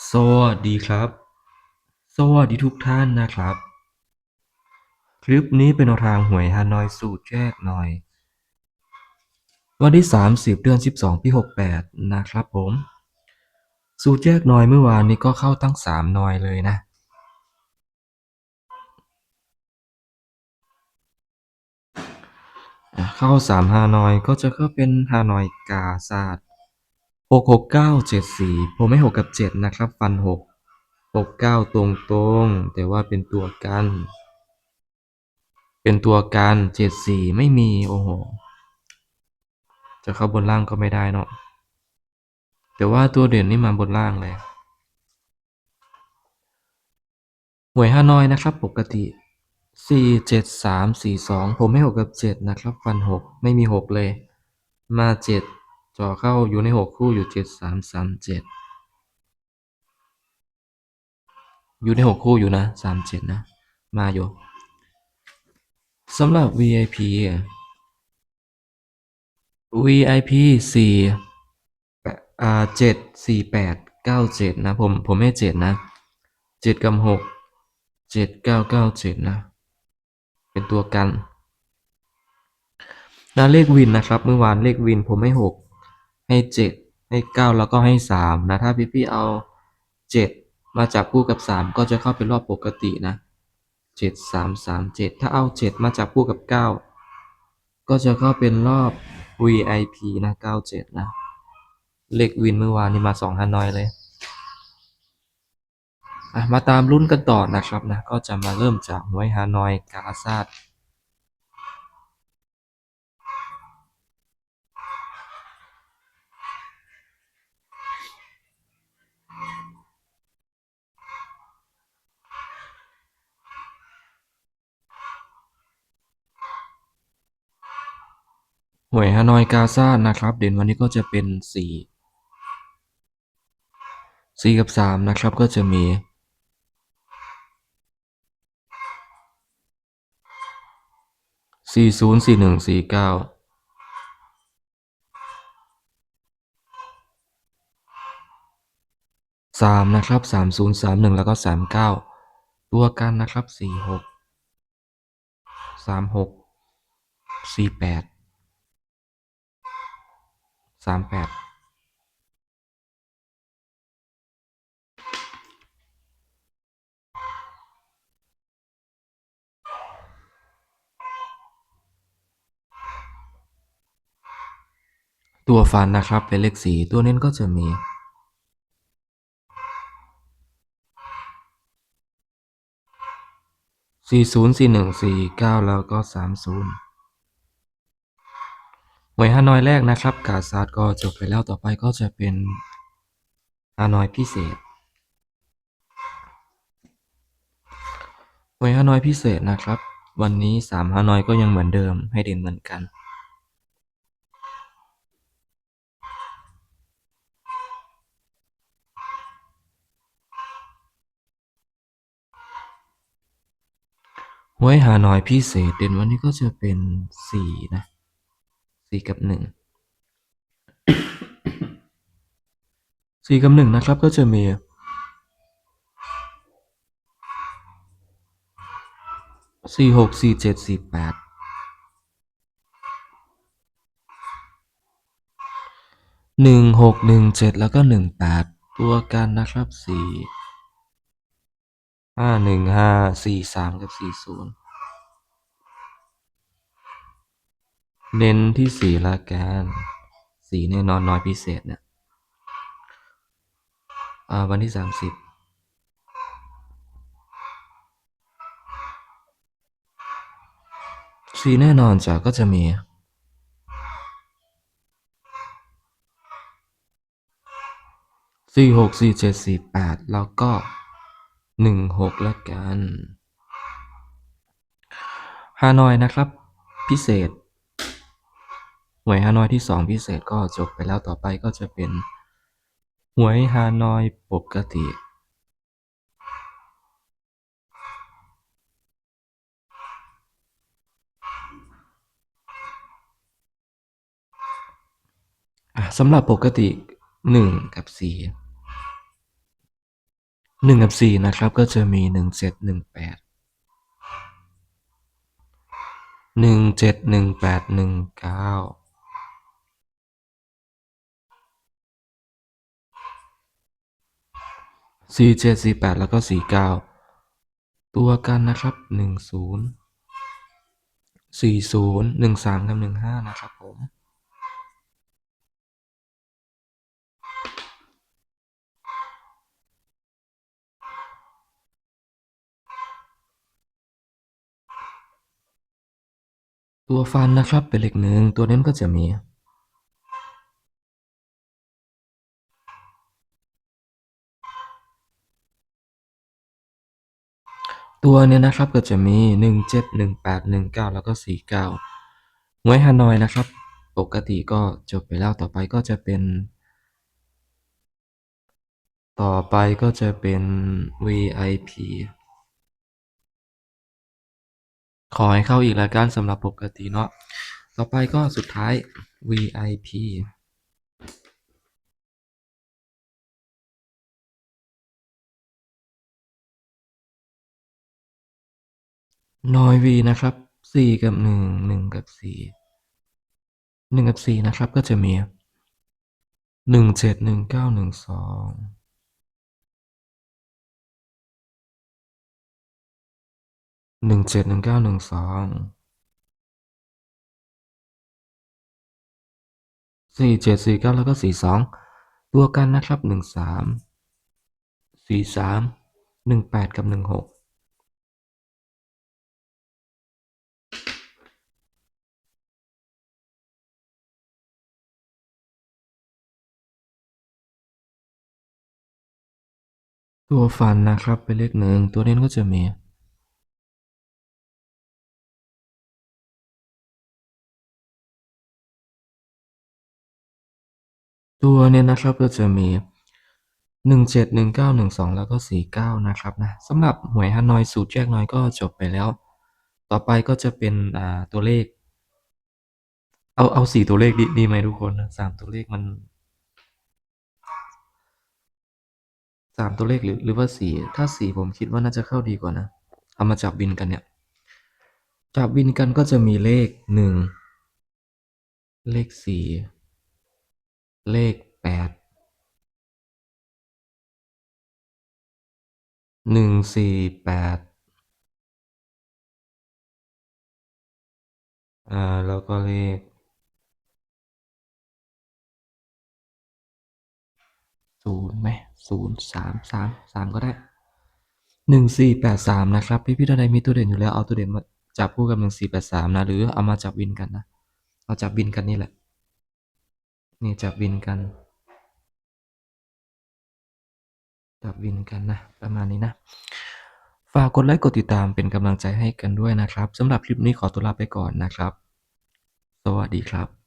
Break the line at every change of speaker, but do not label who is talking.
สวัสดีครับ สวัสดีทุกท่านนะครับ คลิปนี้เป็นแนวทางหวยฮานอยสูตรแยกหน่อย วันที่ 30 เดือน 12 ปี 68 นะครับผม สูตรแยกหน่อยเมื่อวานนี้ก็เข้าตั้ง 3 หน่อยเลยนะ เข้า3ฮานอยก็จะเข้าเป็นฮานอยกาซา ด66974ผมไม่6กับ7นะครับ ฟัน6 69ตรงตรงแต่ว่าเป็นตัวกัน เป็นตัวกัน74ไม่มีโอ้โหจะเข้าบนล่างก็ไม่ได้เนาะแต่ว่าตัวเด่นนี่มาบนล่างเลยหวยฮานอยนะครับ ปกติ4 7 3 4 2ผมไม่6กับ7นะครับ ฟัน6ไม่มี6เลย มา7จ่ อเข้าอยู่ใน6คู่อยู่7 3 3 7อยู่ใน6คู่อยู่นะ3 7นะ มาอยู่สำหรับ VIP อะ VIP สี่อ่าเจ็ดสี่แปดเก้าเจ็ดนะผมผมให้เจ็ดนะเจ็ดกับหกเจ็ดเก้าเก้าเจ็ดนะ เป็นตัวกันแล้วเลขวินนะครับ เมื่อวานเลขวินผมให้หก ให้เจ็ดให้เก้าแล้วก็ให้สามนะ ถ้าพี่พี่ๆเอาเจ็ดมาจับคู่กับสามก็จะเข้าเป็นรอบปกตินะเจ็ดสามสามเจ็ดถ้าเอาเจ็ดมาจับคู่กับเก้าก็จะเข้าเป็นรอบ VIP นะเก้าเจ็ดนะเลขวินเมื่อวานนี้มาสองฮานอยเลยมาตามรุ่นกันต่อนะครับนะ ก็จะมาเริ่มจากหวฮานอยกาซาด หวยฮานอยกาซานะครับ เด่นวันนี้ก็จะเป็นสี่สี่กับสามนะครับก็จะมีสี่ศูนย์สี่หนึ่งสี่เก้าสามนะครับสามศูนย์สามหนึ่งแล้วก็สามเก้าตัวกันนะครับสี่หกสามหกสี่แปด สามแปดตัวฟันนะครับเป็นเลขสี่ตัวเน้นก็จะมีสี่ศูนย์สี่หนึ่งสี่เก้าแล้วก็สามศูนย์ วยฮานอยแรกนะครับกาซาดก็จบไปแล้วต่อไปก็จะเป็นฮานอยพิเศษหวยฮานอยพิเศษนะครับ วันนี้สามฮานอยก็ยังเหมือนเดิมให้เด่นเหมือนกันหวยฮานอยพิเศษเด่นวันนี้ก็จะเป็นสี่นะ สี่กับหนึ่งสี่กับหนึ่งนะครับก็จะมีสี่หกสี่เจ็ดสี่แปดหนึ่งหกหนึ่งเจ็ดแล้วก็หนึ่งแปดตัวกันนะครับสี่ห้าหนึ่งห้าสี่สามกับสี่ศูนย์ เน้นที่สีละกันสีแน่นอนน้อยพิเศษเนี่ยวันที่สามสิบสีแน่นอนจ้ะก็จะมีสี่หกสี่เจ็ดสี่แปดแล้วก็หนึ่งหกล้วกันฮานอยนะครับ พิเศษ หวยฮานอยที่ 2 พิเศษก็จบไปแล้วต่อไปก็จะเป็น หวยฮานอยปกติ สำหรับปกติ 1 กับ 4 1 กับ 4 นะครับ ก็จะมี 1718 171819 47 48 แล้วก็ 49 ตัวกันนะครับ 10 40 13กับ15 นะครับผมตัวฟันนะครับเป็นเลขหนึ่งตัวเน้นก็จะมี ตัวเนี่ยนะครับก็จะมีหนึ่งเจ็ดหนึ่งแปดหนึ่งเก้าแล้วก็สี่เก้าหวยฮานอยนะครับ ปกติก็จบไปแล้วต่อไปก็จะเป็น ต่อไปก็จะเป็น VIP ขอให้เข้าอีกแล้วกันสำหรับปกติเนาะต่อไปก็สุดท้าย VIP น้อย V นะครับสี่กับหนึ่งหนึ่งกับสี่หนึ่งกับสี่นะครับ ก็จะมีหนึ่งเจ็ดหนึ่งเก้าหนึ่งสองหนึ่งเจ็ดหนึ่งเก้าหนึ่งสองสี่เจ็ดสี่เก้าแล้วก็สี่สองตัวกันนะครับหนึ่งสามสี่สามหนึ่งแปดกับหนึ่งหก ตัวฟันนะครับเป็นเลขหนึ่งตัวเน้นก็จะมีตัวเนี่ยนะครับก็จะมีหนึ่งเจ็ดหนึ่งเก้าหนึ่งสองแล้วก็สี่เก้านะครับนะสำหรับหวยฮานอยสูตรแยกน้อยก็จบไปแล้ว ต่อไปก็จะเป็นอ่าตัวเลข เอาเอาสี่ตัวเลขดีดีไหมทุกคนสามตัวเลขมัน สามตัวเลขหรือหรือว่าสี่ถ้าสี่ผมคิดว่าน่าจะเข้าดีกว่านะ เอามาจับบินกันเนี่ย จับบินกันก็จะมีเลขหนึ่งเลขสี่เลขแปดหนึ่งสี่แปดอ่าแล้วก็เลข ศูนย์ไหมศูนย์สามสามสามก็ได้หนึ่งสี่แปดสามนะครับ พี่พี่ท่านใดมีตัวเด่นอยู่แล้วเอาตัวเด่นมาจับคู่กับหนึ่งสี่แปดสามนะ หรือเอามาจับวินกันนะ เอาจับวินกันนี่แหละ นี่จับวินกัน จับวินกันนะ ประมาณนี้นะ ฝากกดไลค์กดติดตามเป็นกำลังใจให้กันด้วยนะครับสำหรับคลิปนี้ขอตัวลาไปก่อนนะครับ สวัสดีครับ